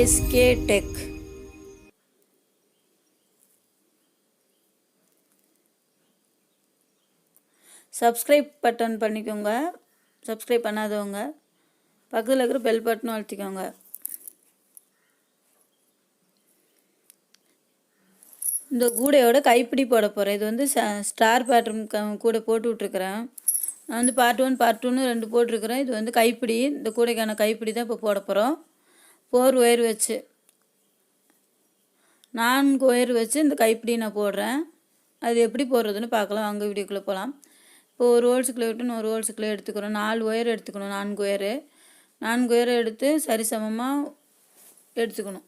ASK tech. Subscribe button பண்ணிக்கோங்க. Subscribe பண்ணாதவங்க பக்கத்தில் இருக்கிற பெல் பட்டனும் அழுத்திக்கோங்க. இந்த கூடையோட கைப்பிடி போட போகிறேன் இது வந்து ஸ்டார் பேட்டர்ன் கூட போட்டு விட்ருக்குறேன் நான் வந்து பார்ட் ஒன் பார்ட் டூன்னு ரெண்டு போட்டிருக்கிறேன். இது வந்து கைப்பிடி இந்த கூடைக்கான கைப்பிடி தான் இப்போ போட போகிறோம் ஃபோர் ஒயர் வச்சு. நான்கு ஒயர் வச்சு இந்த கைப்பிடி நான் போடுறேன். அது எப்படி போடுறதுன்னு பார்க்கலாம். அங்கே வீடியோக்குள்ளே போகலாம் இப்போ ஒரு ஹோல்ஸுக்குள்ளே விட்டு ஒரு ஹோல்ஸுக்குள்ளே எடுத்துக்கிறோம். நாலு ஒயர் எடுத்துக்கணும். நான்கு ஒயரு நான்கு ஒயரை எடுத்து சரிசமமாக எடுத்துக்கணும்.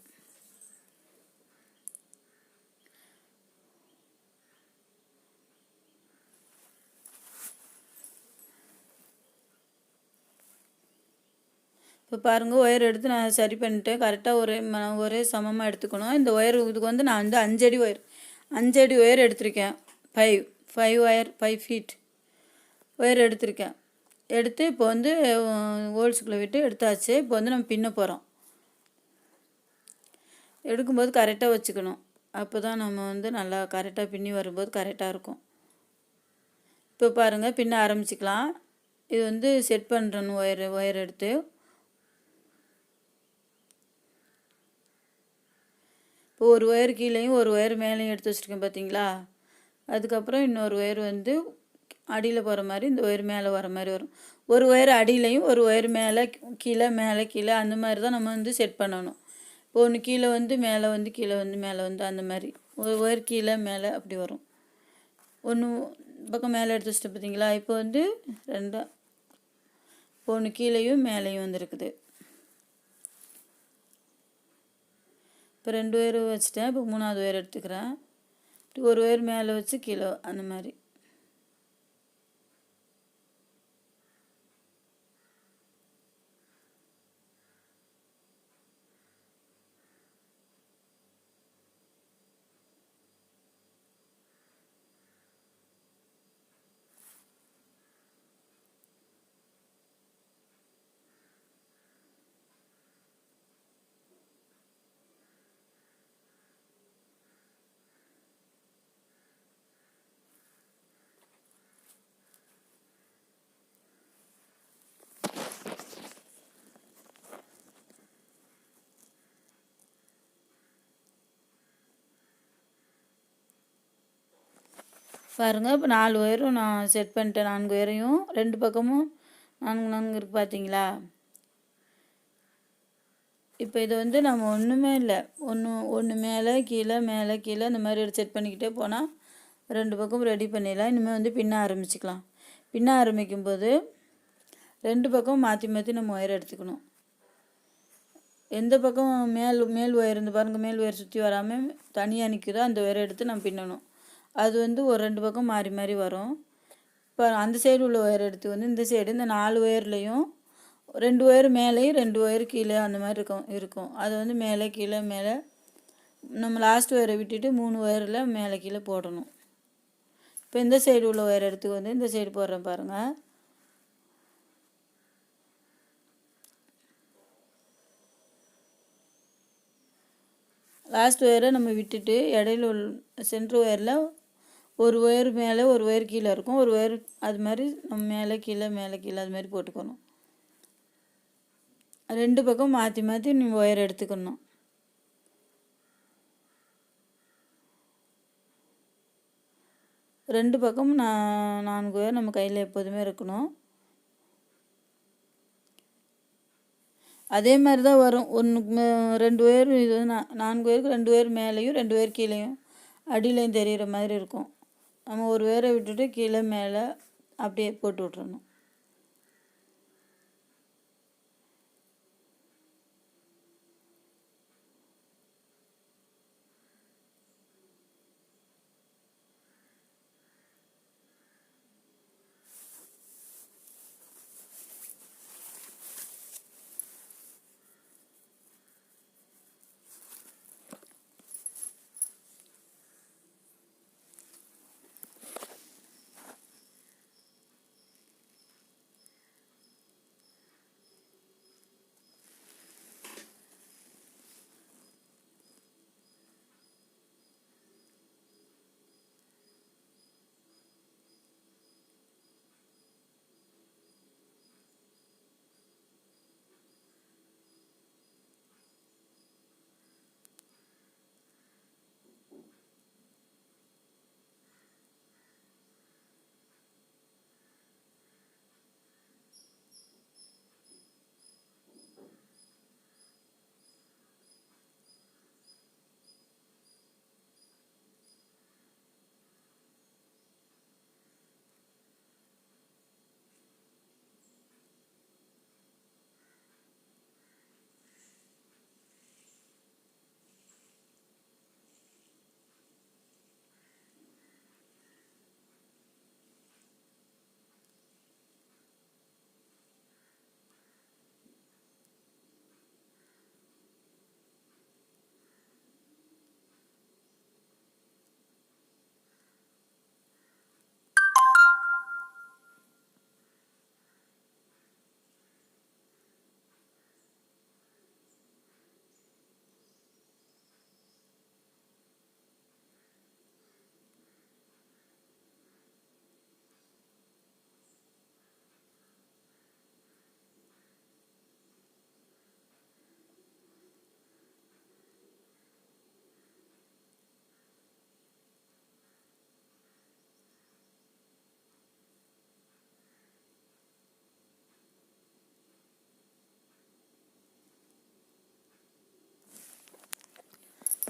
இப்போ பாருங்கள் ஒயர் எடுத்து நான் சரி பண்ணிட்டேன் கரெக்டாக ஒரே ஒரே சமமாக எடுத்துக்கணும். இந்த ஒயர் இதுக்கு வந்து நான் வந்து அஞ்சடி ஒயர் அஞ்சடி ஒயர் எடுத்திருக்கேன். Five five wire five feet wire எடுத்திருக்கேன். எடுத்து இப்போ வந்து ஹோல்ஸுக்குள்ளே விட்டு எடுத்தாச்சு. இப்போ வந்து நம்ம பின்ன போகிறோம் எடுக்கும்போது கரெக்டாக வச்சுக்கணும். அப்போ தான் நம்ம வந்து நல்லா கரெக்டாக பின்னி வரும்போது கரெக்டாக இருக்கும். இப்போ பாருங்கள் பின்ன ஆரம்பிச்சிக்கலாம். இது வந்து செட் பண்ணுறணும் ஒயர் ஒயர் எடுத்து. ஒரு ஒயர் கீழேயும் ஒரு ஒயர் மேலேயும் எடுத்து வச்சுருக்கேன் பார்த்தீங்களா அதுக்கப்புறம் இன்னொரு ஒயர் வந்து அடியில் போகிற மாதிரி இந்த ஒயர் மேலே வர மாதிரி வரும். ஒரு ஒயர் அடியிலையும் ஒரு ஒயர் மேலே கீழே மேலே கீழே அந்த மாதிரி தான் நம்ம வந்து செட் பண்ணணும். இப்போ ஒன்று கீழே வந்து மேலே வந்து கீழே வந்து மேலே வந்து அந்த மாதிரி. ஒரு ஒயர் கீழே மேலே அப்படி வரும். ஒன்று பக்கம் மேலே எடுத்து வச்சுட்டு பார்த்தீங்களா இப்போ வந்து ரெண்டாக இப்போ ஒன்று கீழேயும் மேலேயும் வந்துருக்குது இப்போ ரெண்டு ஒயர் வச்சுட்டேன் இப்போ மூணாவது ஒயர் எடுத்துக்கிறேன். ஒரு ஒயர் மேலே வச்சு கீழே அந்த மாதிரி. பாருங்கள் இப்போ நாலு ஒயரும் நான் செட் பண்ணிட்டேன் நான்கு ஒயரையும் ரெண்டு பக்கமும் நான்கு நான்கு இருக்குது பார்த்தீங்களா இப்போ இது வந்து நம்ம ஒன்றுமே இல்லை. ஒன்று ஒன்று மேலே கீழே மேலே கீழே இந்த மாதிரி செட் பண்ணிக்கிட்டே போனால் ரெண்டு பக்கம் ரெடி பண்ணிடலாம். இனிமேல் வந்து பின்ன ஆரம்பிச்சுக்கலாம். பின்ன ஆரம்பிக்கும் போது ரெண்டு பக்கம் மாற்றி மாற்றி நம்ம ஒயர் எடுத்துக்கணும். எந்த பக்கம் மேல் மேல் ஒயர் இருந்து பாருங்கள் மேல் ஒயர் சுற்றி வராமல் தனியாக நிற்குதோ அந்த ஒயரை எடுத்து நம்ம பின்னணும். அது வந்து ஒரு ரெண்டு பக்கம் மாறி மாறி வரும். இப்போ அந்த சைடு உள்ள ஒயர் எடுத்து வந்து இந்த சைடு இந்த நாலு ஒயர்லேயும் ரெண்டு ஒயர் மேலேயும் ரெண்டு ஒயர் கீழே அந்த மாதிரி இருக்கும் இருக்கும். அது வந்து மேலே கீழே மேலே நம்ம லாஸ்ட் ஒயரை விட்டுட்டு மூணு ஒயரில் மேலே கீழே போடணும். இப்போ இந்த சைடு உள்ள ஒயர் எடுத்து வந்து இந்த சைடு போடுறேன் பாருங்கள் லாஸ்ட் ஒயரை நம்ம விட்டுட்டு இடையில உள்ள சென்ட்ரு ஒயரில் ஒரு ஒயர் மேலே ஒரு ஒயர் கீழே இருக்கும் ஒரு ஒயர் அது மாதிரி நம்ம மேலே கீழே மேலே கீழே அது மாதிரி போட்டுக்கணும். ரெண்டு பக்கம் மாற்றி மாற்றி நீங்கள் ஒயர் எடுத்துக்கணும். ரெண்டு பக்கமும் நான் நான்கு ஒயர் நம்ம கையில் எப்போதுமே இருக்கணும். அதே மாதிரி தான் வரும். ஒன்று ரெண்டு ஒயர் இது நான்கு ஒயருக்கு ரெண்டு ஒயர் மேலேயும் ரெண்டு ஒயர் கீழேயும் அடியிலையும் தெரிகிற மாதிரி இருக்கும். நம்ம ஒரு வேரை விட்டுட்டு கீழே மேலே அப்படியே போட்டு விட்றணும்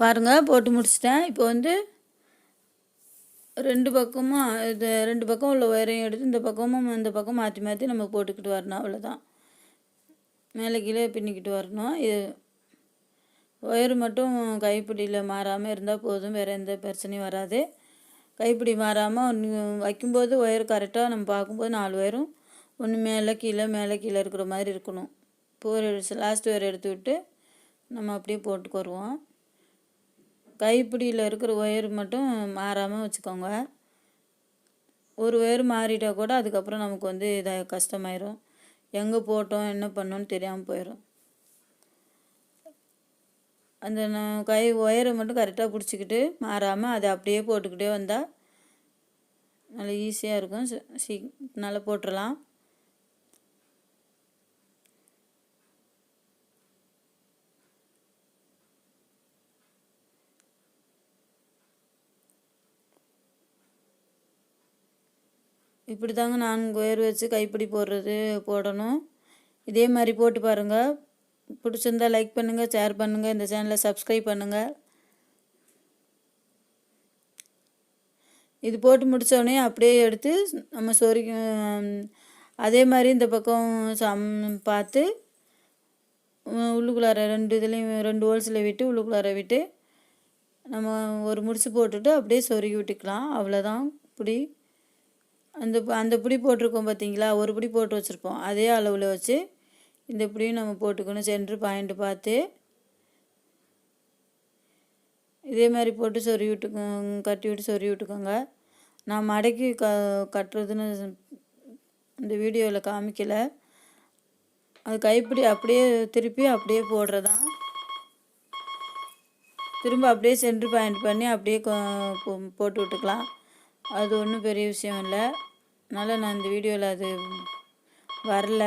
பாருங்கள் போட்டு முடிச்சிட்டேன். இப்போ வந்து ரெண்டு பக்கமும் இது ரெண்டு பக்கம் உள்ள ஒயரையும் எடுத்து இந்த பக்கமும் இந்த பக்கம் மாற்றி மாற்றி நம்ம போட்டுக்கிட்டு வரணும் அவ்வளோதான் மேலே கீழே பின்னிக்கிட்டு வரணும். இது ஒயர் மட்டும் கைப்பிடியில் மாறாமல் இருந்தால் போதும் வேறு எந்த பிரச்சனையும் வராது. கைப்பிடி மாறாமல் வைக்கும்போது ஒயர் கரெக்டாக நம்ம பார்க்கும்போது நாலு ஒயரும் ஒன்று மேலே கீழே மேலே கீழே இருக்கிற மாதிரி இருக்கணும். இப்போ ஒரு லாஸ்ட் ஒயர் எடுத்து விட்டு நம்ம அப்படியே போட்டுக்கு வருவோம். கைப்பிடியில் இருக்கிற ஒயர் மட்டும் மாறாமல் வச்சுக்கோங்க. ஒரு ஒயர் மாறிட்டால் கூட அதுக்கப்புறம் நமக்கு வந்து இதாக கஷ்டமாயிரும். எங்கே போட்டோம் என்ன பண்ணோன்னு தெரியாமல் போயிடும் அந்த நான் கை ஒயரை மட்டும் கரெக்டாக பிடிச்சிக்கிட்டு மாறாமல் அதை அப்படியே போட்டுக்கிட்டே வந்தால் நல்லா ஈஸியாக இருக்கும். சீ நல்லா போட்டுடலாம் இப்படி தாங்க நான் ஒயர் வச்சு கைப்பிடி போடுறது போடணும். இதே மாதிரி போட்டு பாருங்கள் பிடிச்சிருந்தா லைக் பண்ணுங்கள் ஷேர் பண்ணுங்கள் இந்த சேனலை சப்ஸ்கிரைப் பண்ணுங்கள் இது போட்டு முடித்தோடனே அப்படியே எடுத்து நம்ம சொரி அதே மாதிரி இந்த பக்கம் சம் பார்த்து உள்ளுக்குள்ளார ரெண்டு இதுலேயும் ரெண்டு ஹோல்ஸில் விட்டு உள்ளுக்குள்ளார விட்டு நம்ம ஒரு முடிச்சு போட்டுட்டு அப்படியே சொருகி விட்டுக்கலாம். அவ்வளோதான் இப்படி அந்த அந்த பிடி போட்டிருக்கோம் பார்த்தீங்களா ஒரு பிடி போட்டு வச்சுருப்போம். அதே அளவில் வச்சு இந்த பிடியும் நம்ம போட்டுக்கணும். சென்ட்ரு பாயிண்ட்டு பார்த்து இதே மாதிரி போட்டு சொறி விட்டுக்கோ கட்டி விட்டு சொறி விட்டுக்கோங்க. நான் மடக்கி க கட்டுறதுன்னு இந்த வீடியோவில் காமிக்கலை. அது கைப்பிடி அப்படியே திருப்பி அப்படியே போடுறதான் திரும்ப அப்படியே சென்ட்ரு பாயிண்ட் பண்ணி அப்படியே போட்டு விட்டுக்கலாம். அது ஒன்றும் பெரிய விஷயம் இல்லை. அதனால் நான் இந்த வீடியோவில் அது வரல.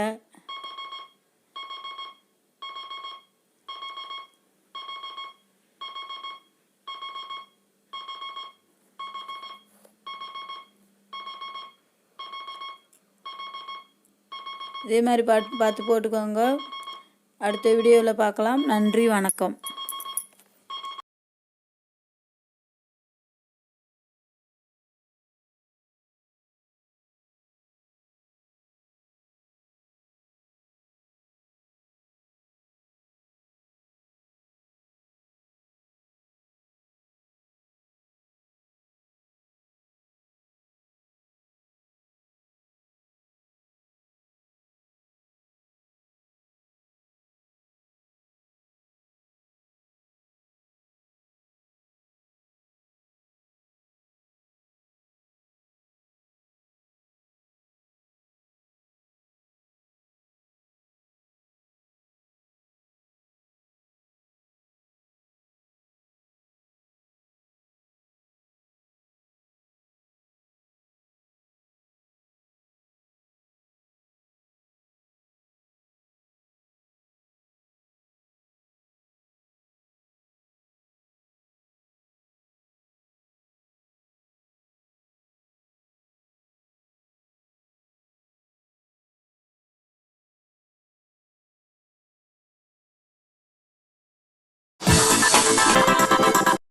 இதே மாதிரி பாட்டு பார்த்து போட்டுக்கோங்க. அடுத்த வீடியோவில் பார்க்கலாம். நன்றி வணக்கம்.